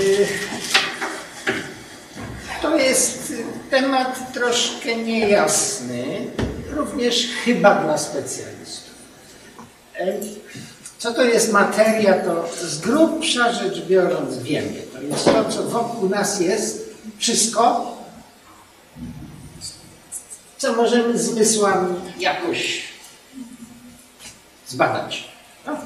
Y, To jest temat troszkę niejasny, również chyba dla specjalistów. E, Co to jest materia, to z grubsza rzecz biorąc wiemy. To jest to, co wokół nas jest, wszystko, co możemy zmysłami jakoś zbadać. No.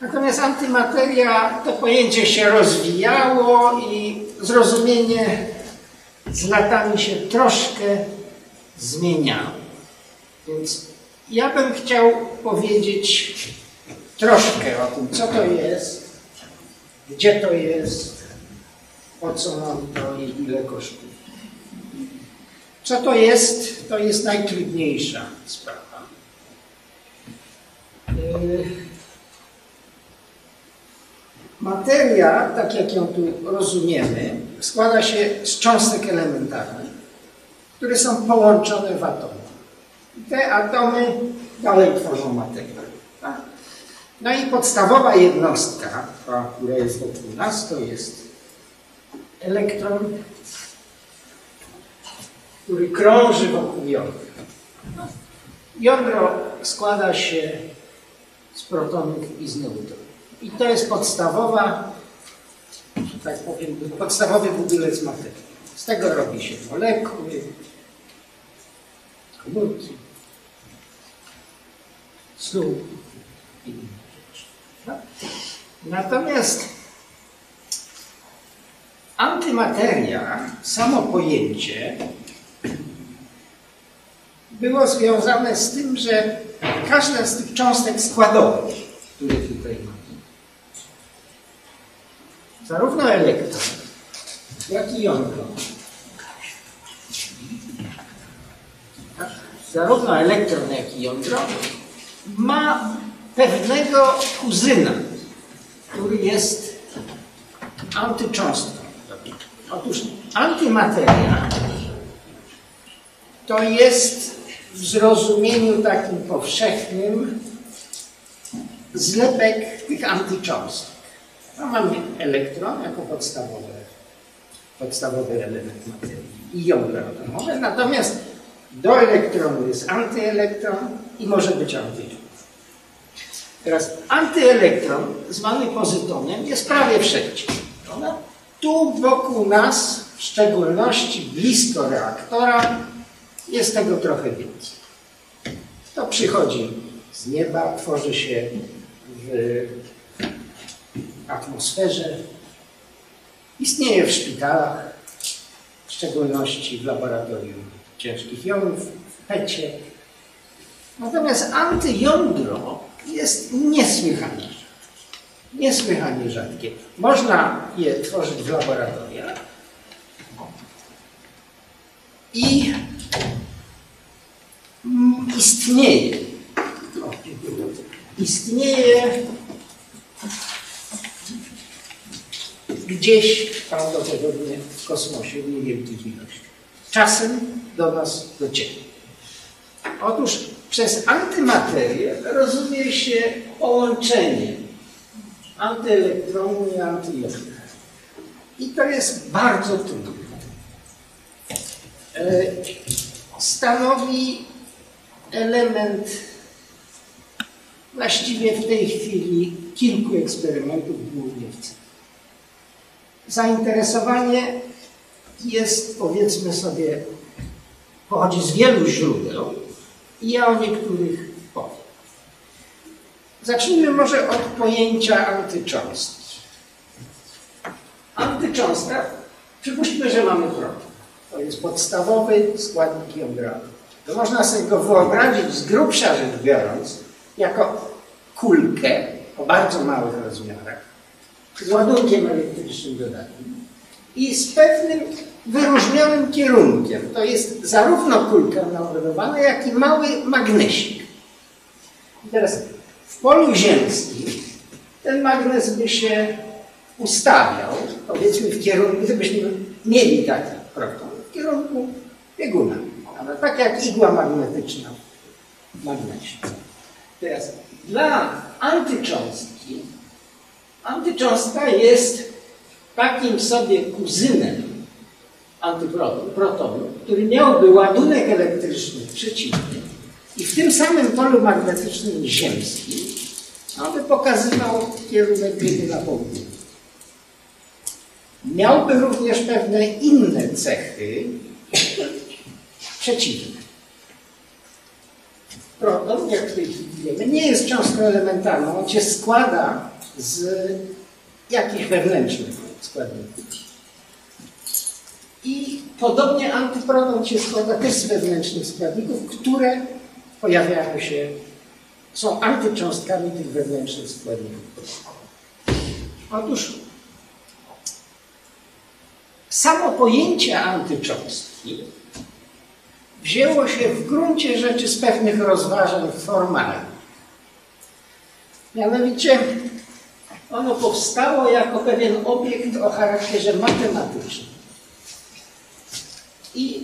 Natomiast antymateria, to pojęcie się rozwijało i zrozumienie z latami się troszkę zmieniało. Więc ja bym chciał powiedzieć troszkę o tym, co to jest, gdzie to jest, po co nam to i ile kosztuje. Co to jest, to jest najtrudniejsza sprawa. Yy, Materia, tak jak ją tu rozumiemy, składa się z cząstek elementarnych, które są połączone w atomy. I te atomy dalej tworzą materię. Tak? No i podstawowa jednostka, która jest wokół nas, to jest elektron, który krąży wokół jądra. Jądro składa się z protonów i z neutronów. I to jest podstawowa, że tak powiem, podstawowy budulec materii. Z tego robi się molekuły, komórki, stół i inne rzeczy. No. Natomiast antymateria, samo pojęcie, było związane z tym, że każda z tych cząstek składowych, które tutaj mamy, zarówno elektron, jak i jądro, zarówno elektron, jak i jądro ma pewnego kuzyna, który jest antycząstką. Otóż antymateria to jest w zrozumieniu takim powszechnym zlepek tych antycząstek. No mamy elektron jako podstawowy, podstawowy element materii i jądro atomowe, natomiast do elektronu jest antyelektron i może być antyjon. Teraz antyelektron, zwany pozytonem, jest prawie wszędzie. Prawda? Tu wokół nas, w szczególności blisko reaktora, jest tego trochę więcej. To przychodzi z nieba, tworzy się w atmosferze, istnieje w szpitalach, w szczególności w laboratorium ciężkich jonów, w pecie. Natomiast antyjądro jest niesłychanie. Niesłychanie rzadkie. Można je tworzyć w laboratoriach i istnieje. Istnieje gdzieś prawdopodobnie w kosmosie w niewielkich ilościach. Czasem do nas dociera. Otóż przez antymaterię rozumie się połączenie antyelektronu i antyjonu. I to jest bardzo trudne. E, stanowi element właściwie w tej chwili kilku eksperymentów, celu. Zainteresowanie jest, powiedzmy sobie, pochodzi z wielu źródeł i ja o niektórych powiem. Zacznijmy może od pojęcia antycząstki. Antycząstka, przypuśćmy, że mamy proton. To jest podstawowy składnik jądra. To można sobie go wyobrazić z grubsza rzecz biorąc, jako kulkę o bardzo małych rozmiarach, z ładunkiem elektrycznym dodatnim i z pewnym wyróżnionym kierunkiem. To jest zarówno kulka naładowana, jak i mały magnesik. I teraz w polu ziemskim ten magnes by się ustawiał, powiedzmy w kierunku, gdybyśmy mieli taki proton, w kierunku bieguna. Ale tak jak igła magnetyczna w magnesie. Teraz dla antycząstki antycząstka jest takim sobie kuzynem antyprotonu, który miałby ładunek elektryczny przeciwny i w tym samym polu magnetycznym ziemskim on by pokazywał kierunek biegu na południe. Miałby również pewne inne cechy przeciwne. Proton, jak w tej chwili wiemy, nie jest cząstką elementarną. On się składa z jakichś wewnętrznych składników. I podobnie antyproton się składa też z wewnętrznych składników, które pojawiają się, są antycząstkami tych wewnętrznych składników. Otóż samo pojęcie antycząstki wzięło się w gruncie rzeczy z pewnych rozważań formalnych. Mianowicie ono powstało jako pewien obiekt o charakterze matematycznym. I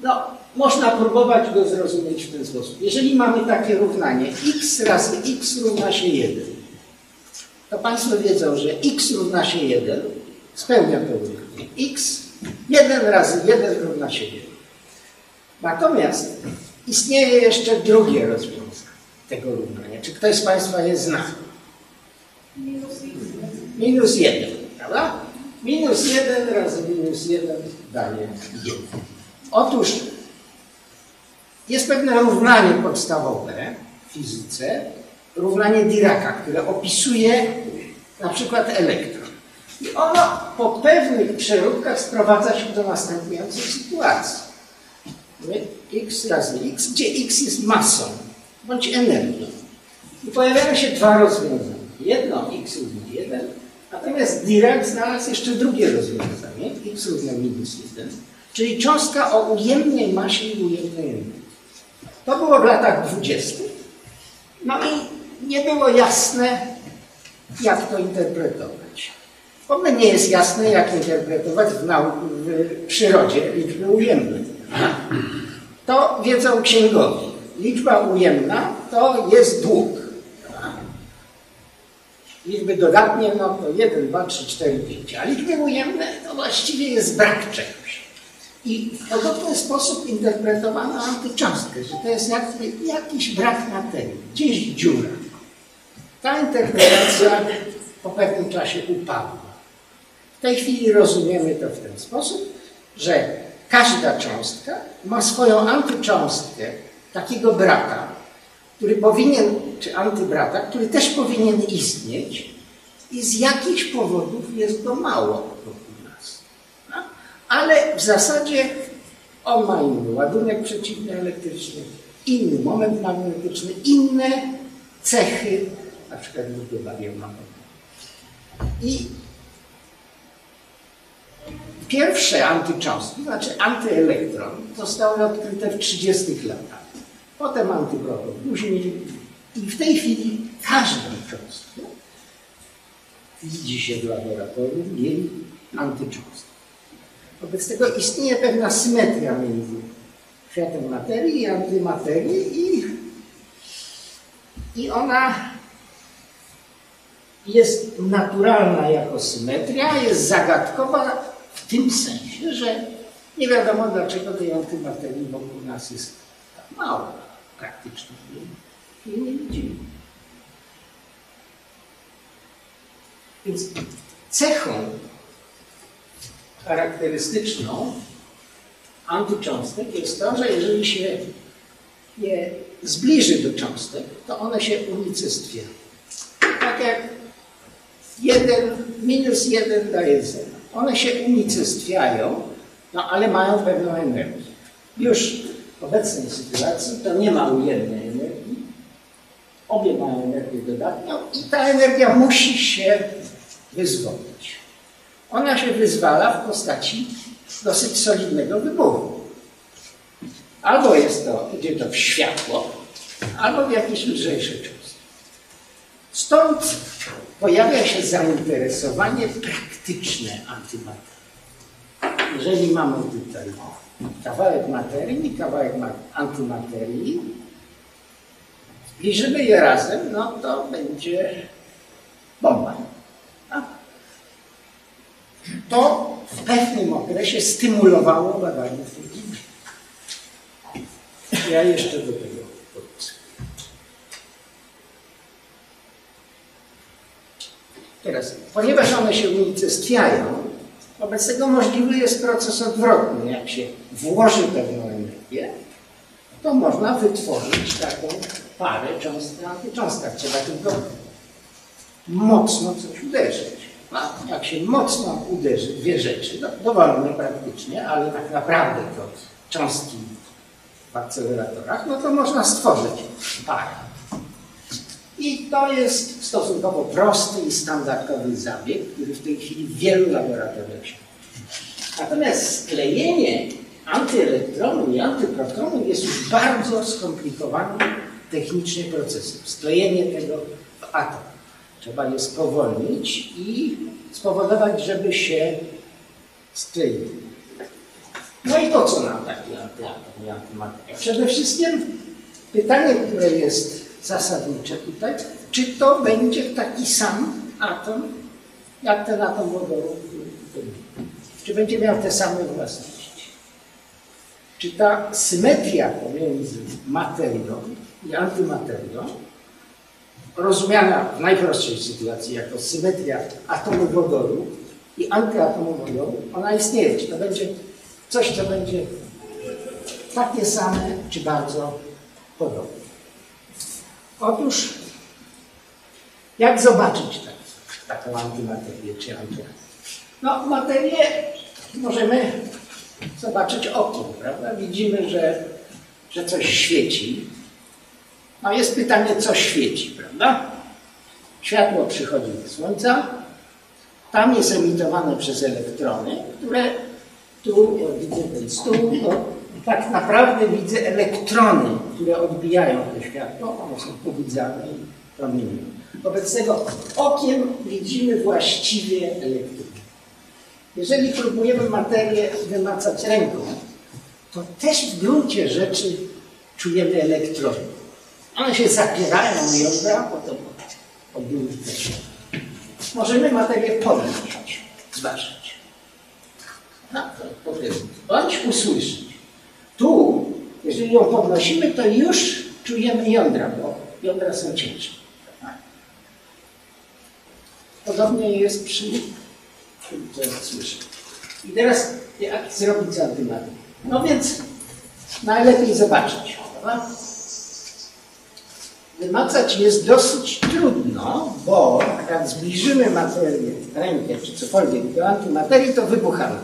no, można próbować go zrozumieć w ten sposób. Jeżeli mamy takie równanie x razy x równa się 1, to Państwo wiedzą, że x równa się 1 spełnia to równanie. x 1 razy 1 równa się 1. Natomiast istnieje jeszcze drugie rozwiązanie tego równania. Czy ktoś z Państwa je zna? Minus 1, prawda? Minus 1 razy minus 1 daje 1. Otóż jest pewne równanie podstawowe w fizyce, równanie Diraka, które opisuje na przykład elektron. I ono po pewnych przeróbkach sprowadza się do następującej sytuacji. x razy x, gdzie x jest masą bądź energią. I pojawiają się dwa rozwiązania. Jedno x równa 1, natomiast Dirac znalazł jeszcze drugie rozwiązanie, równa minus 1, czyli cząstka o ujemnej masie i ujemnej energii. To było w latach 20. No i nie było jasne, jak to interpretować. W ogóle nie jest jasne, jak interpretować w, nauku, w przyrodzie liczby ujemne. To wiedzą księgowi. Liczba ujemna to jest dług. Liczby dodatnie no to 1, 2, 3, 4, 5. A liczby ujemne to właściwie jest brak czegoś. I w podobny sposób interpretowano antycząstkę, że to jest jakiś brak materii, gdzieś dziura. Ta interpretacja po pewnym czasie upadła. W tej chwili rozumiemy to w ten sposób, że każda cząstka ma swoją antycząstkę, takiego brata, który powinien, czy antybrata, który też powinien istnieć i z jakichś powodów jest go mało wokół nas. No? Ale w zasadzie on ma inny ładunek przeciwny elektryczny, inny moment magnetyczny, inne cechy, na przykład liczby barionowe. I pierwsze antycząstki, znaczy antyelektron, zostały odkryte w 30 latach. Potem antyproton, później i w tej chwili każda cząstka widzi się w laboratorium jej antycząstkę. Wobec tego istnieje pewna symetria między światem materii i antymaterii i, i ona jest naturalna jako symetria, jest zagadkowa w tym sensie, że nie wiadomo dlaczego tej antymaterii wokół nas jest tak mało nie widzimy. Więc cechą charakterystyczną antycząstek jest to, że jeżeli się je zbliży do cząstek, to one się unicestwiają. Tak jak 1 minus 1 daje 0. One się unicestwiają, no ale mają pewną energię. Już obecnej sytuacji to nie ma ujemnej energii. Obie mają energię dodatnią i ta energia musi się wyzwolić. Ona się wyzwala w postaci dosyć solidnego wybuchu. Albo jest to, idzie to w światło, albo w jakieś lżejsze cząstki. Stąd pojawia się zainteresowanie praktyczne antymaterii. Jeżeli mamy tutaj kawałek materii i kawałek antymaterii, zbliżymy je razem, no to będzie bomba. pewnym okresie stymulowało badania w tej dziedzinie. Ja jeszcze do tego wrócę. Teraz, ponieważ one się unicestwiają, wobec tego możliwy jest proces odwrotny. Jak się włoży pewną energię, to można wytworzyć taką parę cząstek-antycząstek. Trzeba tylko mocno coś uderzyć. A jak się mocno uderzy dwie rzeczy, no, dowolne praktycznie, ale tak naprawdę to cząstki w akceleratorach, no to można stworzyć parę. I to jest stosunkowo prosty i standardowy zabieg, który w tej chwili w wielu laboratoriach się Natomiast sklejenie antyelektronu i antyprotonu jest już bardzo skomplikowanym technicznie procesem. Sklejenie tego w atom. Trzeba je spowolnić i spowodować, żeby się skleiły. No i po co nam taki antyatom i antymateria? Przede wszystkim pytanie, które jest zasadnicze tutaj, czy to będzie taki sam atom, jak ten atom wodoru, czy będzie miał te same własności. Czy ta symetria pomiędzy materią i antymaterią, rozumiana w najprostszej sytuacji jako symetria atomu wodoru i antyatomu wodoru, ona istnieje. Czy to będzie coś, co będzie takie same, czy bardzo podobne. Otóż, jak zobaczyć tak, taką antymaterię czy antymaterię? No, materię możemy zobaczyć okiem, prawda? Widzimy, że, że coś świeci. No jest pytanie, co świeci, prawda? Światło przychodzi ze Słońca, tam jest emitowane przez elektrony, które tu, widzę ten stół, tak naprawdę widzę elektrony, które odbijają to światło, one są pobudzane i promieniują. Wobec tego okiem widzimy właściwie elektrony. Jeżeli próbujemy materię wymacać ręką, to też w gruncie rzeczy czujemy elektrony. One się zapierają jądra, potem odbiły Możemy materię podnieść, zważyć. No, bądź usłyszeć. Jeżeli ją podnosimy, to już czujemy jądra, bo jądra są ciężkie. Podobnie jest przy to słyszę. I teraz jak zrobić za No więc najlepiej zobaczyć. Prawda? Wymacać jest dosyć trudno, bo jak zbliżymy materię, rękę czy cokolwiek do antymaterii, to wybuchamy.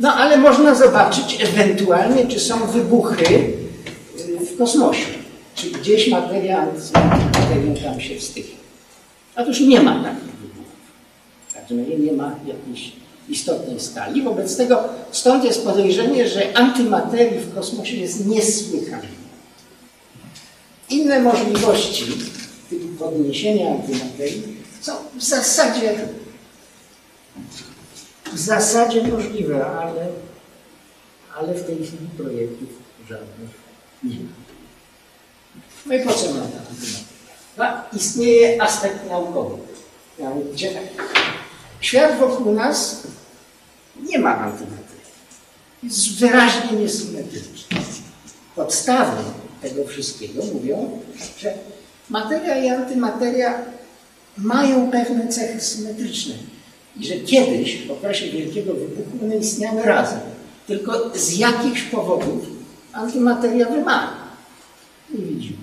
No ale można zobaczyć ewentualnie, czy są wybuchy y, w kosmosie. Czy gdzieś materia antymaterią tam się wstycha. Otóż nie ma takich że nie ma jakiejś istotnej skali. Wobec tego stąd jest podejrzenie, że antymaterii w kosmosie jest niesłychanie. Inne możliwości podniesienia antymaterii są w zasadzie w zasadzie możliwe, ale, ale w tej chwili projektów żadnych nie ma. No i po co nam ta antymateria? Istnieje aspekt naukowy. Mianowicie Świat wokół nas nie ma antymaterii. Jest wyraźnie niesymetryczny. Podstawy tego wszystkiego mówią, że materia i antymateria mają pewne cechy symetryczne i że kiedyś w okresie Wielkiego Wybuchu one istniały razem. Tylko z jakichś powodów antymateria wymarła. Nie widzimy.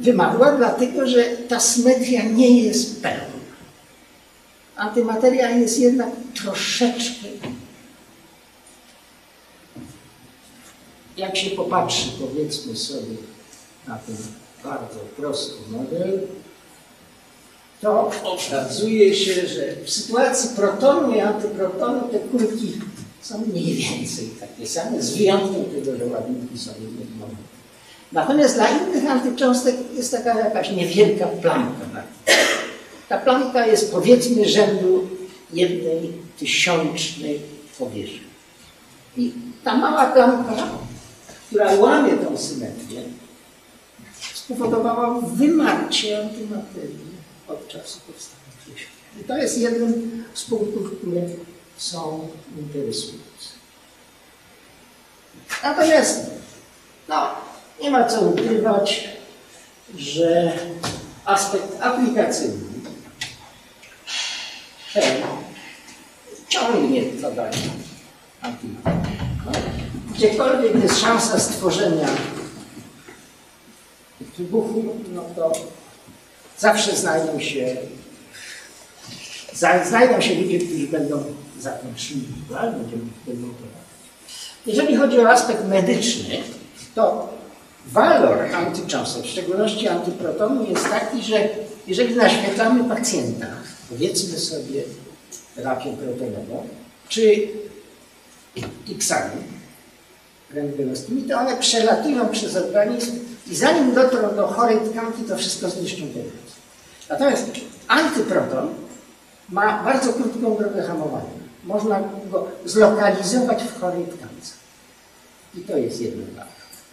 Wymarła dlatego, że ta symetria nie jest pełna antymateria jest jednak troszeczkę, jak się popatrzy, powiedzmy sobie, na ten bardzo prosty model, to okazuje się, że w sytuacji protonu i antyprotonu te kulki są mniej więcej takie same, z wyjątkiem tego, że ładunki są jednomomne. Natomiast dla innych antycząstek jest taka jakaś niewielka plamka na ta plamka jest powiedzmy rzędu jednej tysiącznej powierzchni. I ta mała plamka, która łamie tą symetrię, spowodowała wymarcie antymaterii od czasu powstania Krzyża. I to jest jeden z punktów, które są interesujące. Natomiast no, nie ma co ukrywać, że aspekt aplikacyjny ten ciągnie badania antymaterii. No, gdziekolwiek jest szansa stworzenia wybuchu, no to zawsze znajdą się, znajdą się ludzie, którzy będą za tym szli, będą, jeżeli chodzi o aspekt medyczny, to walor antycząstek, w szczególności antyprotonu, jest taki, że jeżeli naświetlamy pacjenta, powiedzmy sobie terapię protonową, czy X-ami to one przelatują przez organizm i zanim dotrą do chorej tkanki, to wszystko zniszczą teraz. Natomiast antyproton ma bardzo krótką drogę hamowania można go zlokalizować w chorej tkance. I to jest jedna wada.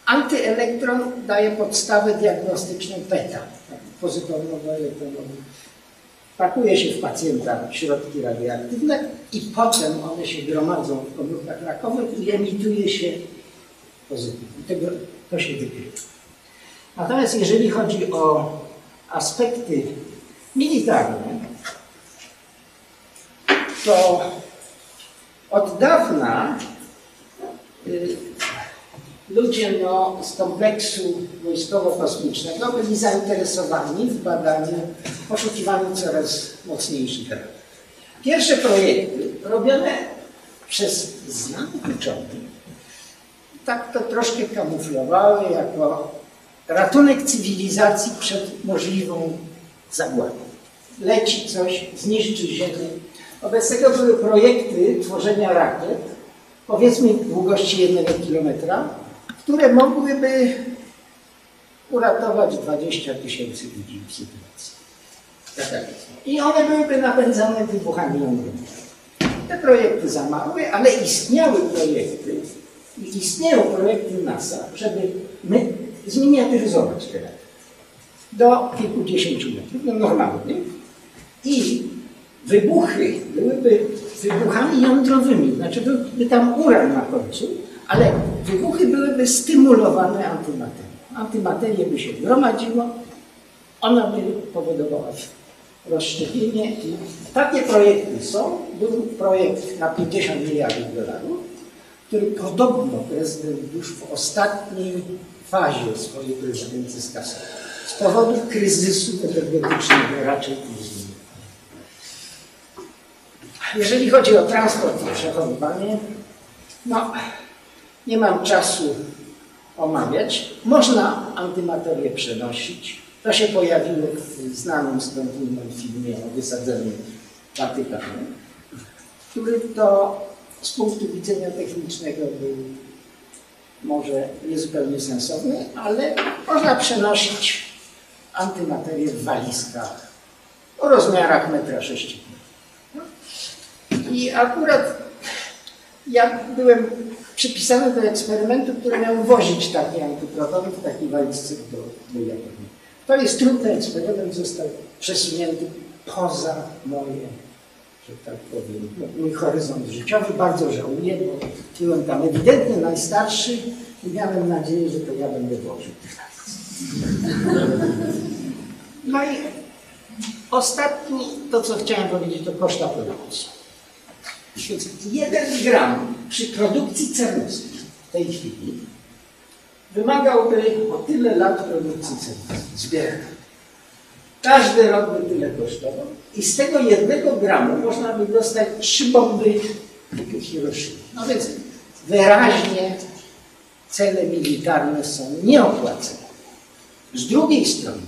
Antyelektron daje podstawę diagnostyczną PETA, pozytywnowo-elektronową. Pakuje się w pacjenta środki radioaktywne i potem one się gromadzą w komórkach rakowych i emituje się pozytywnie. Tego, to się wykrywa. Natomiast jeżeli chodzi o aspekty militarne, to od dawna y, ludzie no, z kompleksu wojskowo-kosmicznego byli zainteresowani w badaniu, poszukiwaniu coraz mocniejszych rad. Pierwsze projekty robione przez znanych uczonych tak to troszkę kamuflowały jako ratunek cywilizacji przed możliwą zagładą. Leci coś, zniszczy Ziemię, Wobec tego były projekty tworzenia rakiet, powiedzmy długości jednego kilometra, które mogłyby uratować 20 tysięcy ludzi w sytuacji. I one byłyby napędzane wybuchami jądrowymi. Te projekty za małe, ale istniały projekty i istnieją projekty NASA, żeby my zminiaturyzować te rakiety do kilkudziesięciu metrów, no normalnych i wybuchy byłyby wybuchami jądrowymi, znaczy byłby tam uran na końcu, ale wybuchy byłyby stymulowane antymaterią. Antymaterię by się gromadziło, ona by powodowała rozszczepienie i takie projekty są. Był projekt na 50 miliardów dolarów, który podobno prezydent Bush w ostatniej fazie swojej prezydencji skasował. Z powodu kryzysu energetycznego raczej później. Jeżeli chodzi o transport i przechowywanie, no nie mam czasu omawiać. Można antymaterię przenosić. To się pojawiło w znanym skądinąd filmie o wysadzeniu Watykanu, który to z punktu widzenia technicznego był może niezupełnie sensowny, ale można przenosić antymaterię w walizkach o rozmiarach 1,6 m. I akurat ja byłem przypisany do eksperymentu, który miał wozić takie antyprotony w takiej walizce do, do Japonii. To jest trudny eksperyment, został przesunięty poza moje, że tak powiem, mój horyzont życiowy. Bardzo żałuję, bo byłem tam ewidentnie najstarszy i miałem nadzieję, że to ja będę woził. No i ostatni, to co chciałem powiedzieć, to koszta produkcji. Więc jeden gram przy produkcji cernowskiej w tej chwili wymagałby o tyle lat produkcji cernowskiej, zbierania. Każdy rok by tyle kosztował i z tego jednego gramu można by dostać trzy bomby Hiroshima. No więc wyraźnie cele militarne są nieopłacone. Z drugiej strony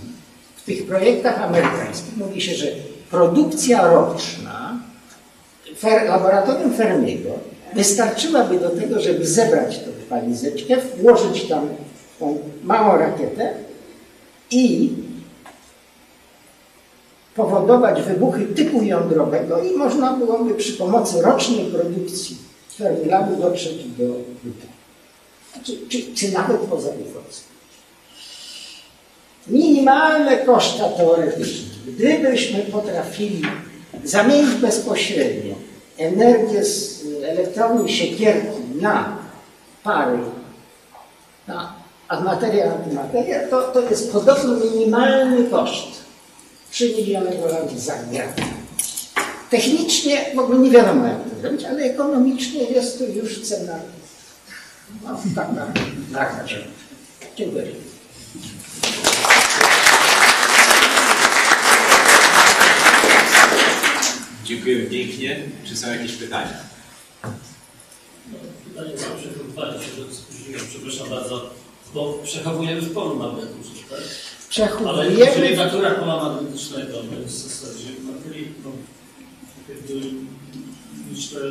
w tych projektach amerykańskich mówi się, że produkcja roczna laboratorium Fermiego wystarczyłaby do tego, żeby zebrać tę walizeczkę, włożyć tam tą małą rakietę i powodować wybuchy typu jądrowego i można byłoby przy pomocy rocznej produkcji Fermilabu dotrzeć do wybuchu. Znaczy, czy, czy nawet poza ufocem. Minimalne koszta teoretyczne Gdybyśmy potrafili zamienić bezpośrednio energię z elektrowni siekierki na pary, na materia, antymateria, to, to jest podobno minimalny koszt. 3 miliony dolarów za gratę. Technicznie w ogóle nie wiadomo jak to zrobić, ale ekonomicznie jest to już cena no, taka, taka rzecz. Dziękuję. Dziękujemy pięknie. Czy są jakieś pytania? No, pytanie mam przechowywanie się, że spóźniłem, przepraszam bardzo, bo przechowujemy w polu magnetycznym, tak? Ale czyli Przechowujemy w naturach pola magnetycznego, to jest w zasadzie materii, no, jakby myślę,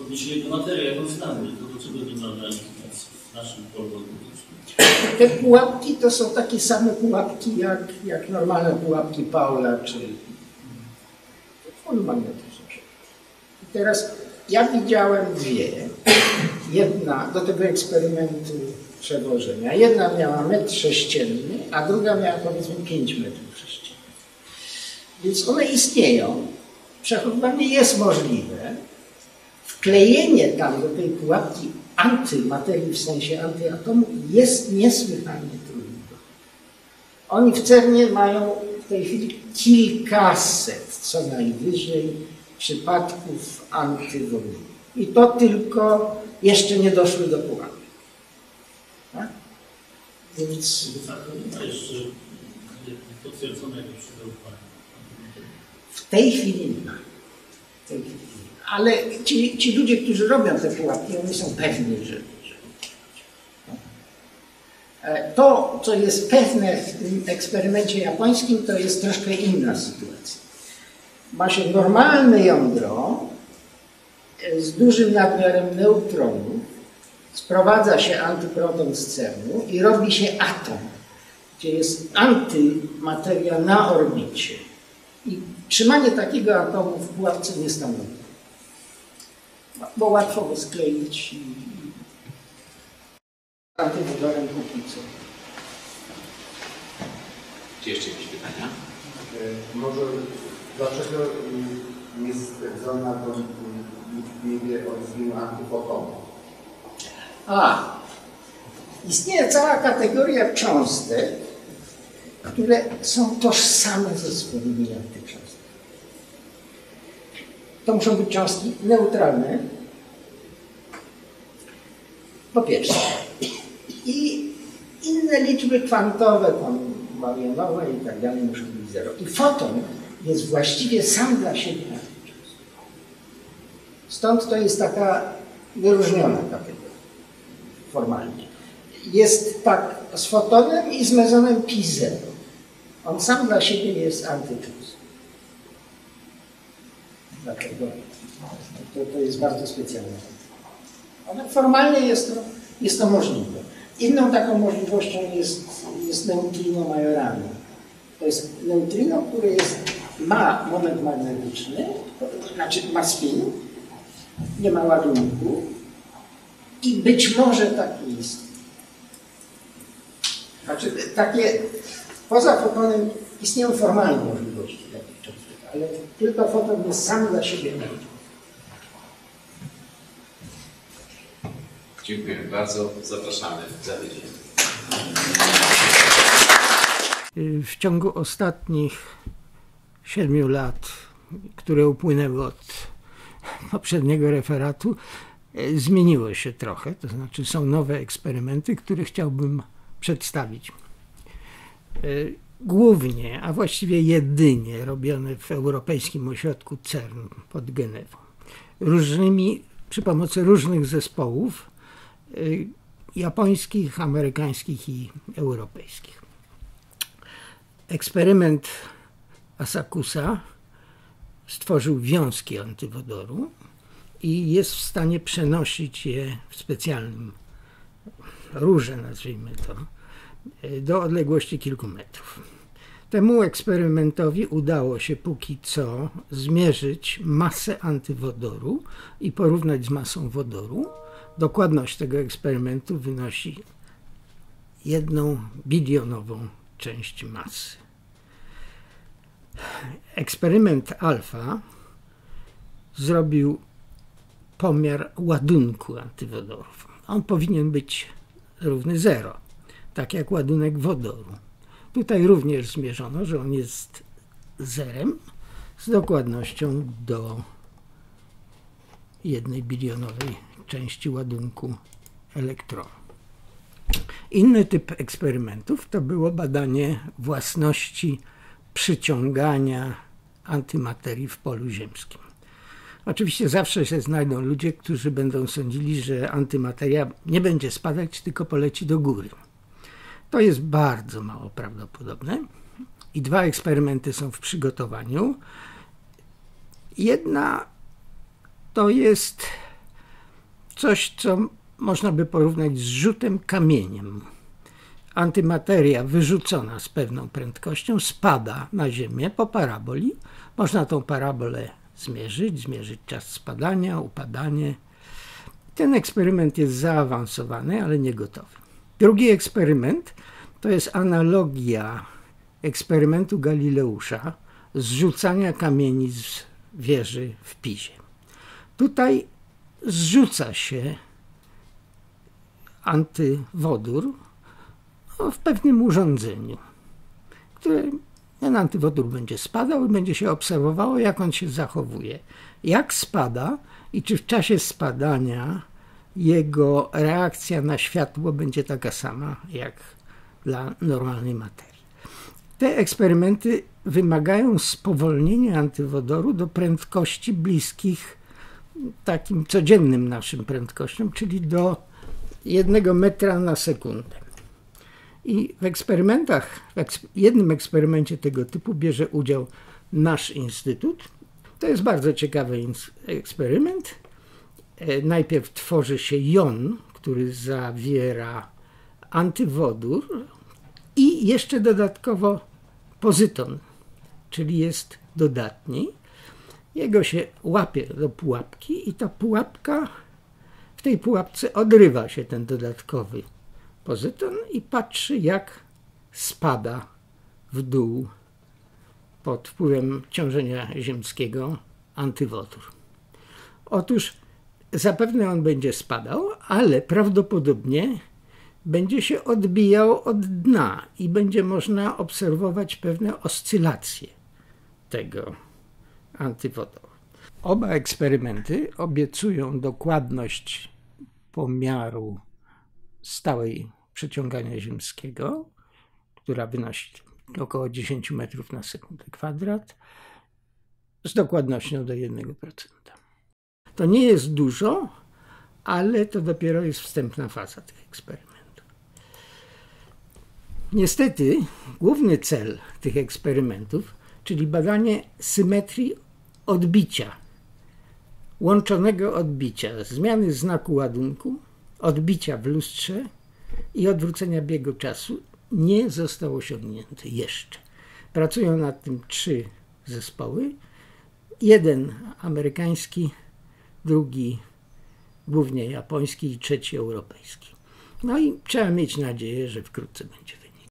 odniesienie do materii, jaką znamy, to do czego nie mamy aplikacji w naszym polu magnetycznym. Te pułapki to są takie same pułapki jak, jak normalne pułapki Paula czy polu magnetycznym. I teraz ja widziałem dwie. Jedna do tego eksperymentu przewożenia. Jedna miała metr sześcienny, a druga miała powiedzmy 5 metrów sześciennych. Więc one istnieją. Przechowywanie jest możliwe. Wklejenie tam do tej pułapki antymaterii w sensie antyatomu jest niesłychanie trudne. Oni w CERNie mają w tej chwili kilkaset co najwyżej przypadków antywodnych. I to tylko jeszcze nie doszły do pułapki. Tak? Więc w tej chwili nie ma. Ale ci, ci ludzie, którzy robią te pułapki, oni są pewni, że, że E, To, co jest pewne w tym eksperymencie japońskim, to jest troszkę inna sytuacja. Ma się normalne jądro e, z dużym nadmiarem neutronów, sprowadza się antyproton z CERN-u i robi się atom, gdzie jest antymateria na orbicie. I trzymanie takiego atomu w pułapce nie stanowi. Bo łatwo go skleić i antywodorem póki co. Czy jeszcze jakieś pytania? E, Może dlaczego nie stwierdzono to wie o antyfotonu? A, istnieje cała kategoria cząstek, które są tożsame ze swoimi antycząstkami. To muszą być cząstki neutralne, po pierwsze. I inne liczby kwantowe, tam barionowe i tak dalej muszą być zero. I foton jest właściwie sam dla siebie antycząstką. Stąd to jest taka wyróżniona kategoria formalnie. Jest tak z fotonem i z mezonem pi zero. On sam dla siebie jest antycząstką. Dlatego to, to jest bardzo specjalne. Ale formalnie jest to, jest to możliwe. Inną taką możliwością jest, jest neutrino majorane. To jest neutrino, które jest, ma moment magnetyczny, znaczy ma spin, nie ma ładunku i być może taki jest. Znaczy takie, poza fotonem istnieją formalne możliwości takich cząstek, ale tylko foton jest sam dla siebie. Dziękuję bardzo. Zapraszamy za tydzień. w ciągu ostatnich siedmiu lat, które upłynęły od poprzedniego referatu, e, zmieniło się trochę. To znaczy, są nowe eksperymenty, które chciałbym przedstawić. E, Głównie, a właściwie jedynie robione w Europejskim Ośrodku CERN pod Genewą. Różnymi, przy pomocy różnych zespołów y, japońskich, amerykańskich i europejskich. Eksperyment Asakusa stworzył wiązki antywodoru i jest w stanie przenosić je w specjalnym rurze, nazwijmy to, do odległości kilku metrów. Temu eksperymentowi udało się póki co zmierzyć masę antywodoru i porównać z masą wodoru. Dokładność tego eksperymentu wynosi jedną bilionową część masy. Eksperyment alfa zrobił pomiar ładunku antywodorów. On powinien być równy zero, tak jak ładunek wodoru. Tutaj również zmierzono, że on jest zerem z dokładnością do jednej bilionowej części ładunku elektronu. Inny typ eksperymentów to było badanie własności przyciągania antymaterii w polu ziemskim. Oczywiście zawsze się znajdą ludzie, którzy będą sądzili, że antymateria nie będzie spadać, tylko poleci do góry. To jest bardzo mało prawdopodobne i dwa eksperymenty są w przygotowaniu. Jedna to jest coś, co można by porównać z rzutem kamieniem. Antymateria wyrzucona z pewną prędkością spada na Ziemię po paraboli. Można tą parabolę zmierzyć, zmierzyć czas spadania, upadanie. Ten eksperyment jest zaawansowany, ale nie gotowy. Drugi eksperyment to jest analogia eksperymentu Galileusza zrzucania kamieni z wieży w Pizie. Tutaj zrzuca się antywodór w pewnym urządzeniu, które ten antywodór będzie spadał i będzie się obserwowało, jak on się zachowuje. Jak spada i czy w czasie spadania jego reakcja na światło będzie taka sama jak dla normalnej materii. Te eksperymenty wymagają spowolnienia antywodoru do prędkości bliskich takim codziennym naszym prędkościom, czyli do jednego metra na sekundę. I w eksperymentach, w jednym eksperymencie tego typu bierze udział nasz instytut. To jest bardzo ciekawy eksperyment. E, najpierw tworzy się jon, który zawiera antywodór i jeszcze dodatkowo pozyton, czyli jest dodatni. Jego się łapie do pułapki i ta pułapka, w tej pułapce odrywa się ten dodatkowy pozyton i patrzy, jak spada w dół pod wpływem ciążenia ziemskiego antywodór. Otóż zapewne on będzie spadał, ale prawdopodobnie będzie się odbijał od dna i będzie można obserwować pewne oscylacje tego antywodoru. Oba eksperymenty obiecują dokładność pomiaru stałej przeciągania ziemskiego, która wynosi około 10 metrów na sekundę kwadrat, z dokładnością do 1%. To nie jest dużo, ale to dopiero jest wstępna faza tych eksperymentów. Niestety, główny cel tych eksperymentów, czyli badanie symetrii odbicia, łączonego odbicia, zmiany znaku ładunku, odbicia w lustrze i odwrócenia biegu czasu nie został osiągnięty jeszcze. Pracują nad tym trzy zespoły. Jeden amerykański, drugi głównie japoński i trzeci europejski. No i trzeba mieć nadzieję, że wkrótce będzie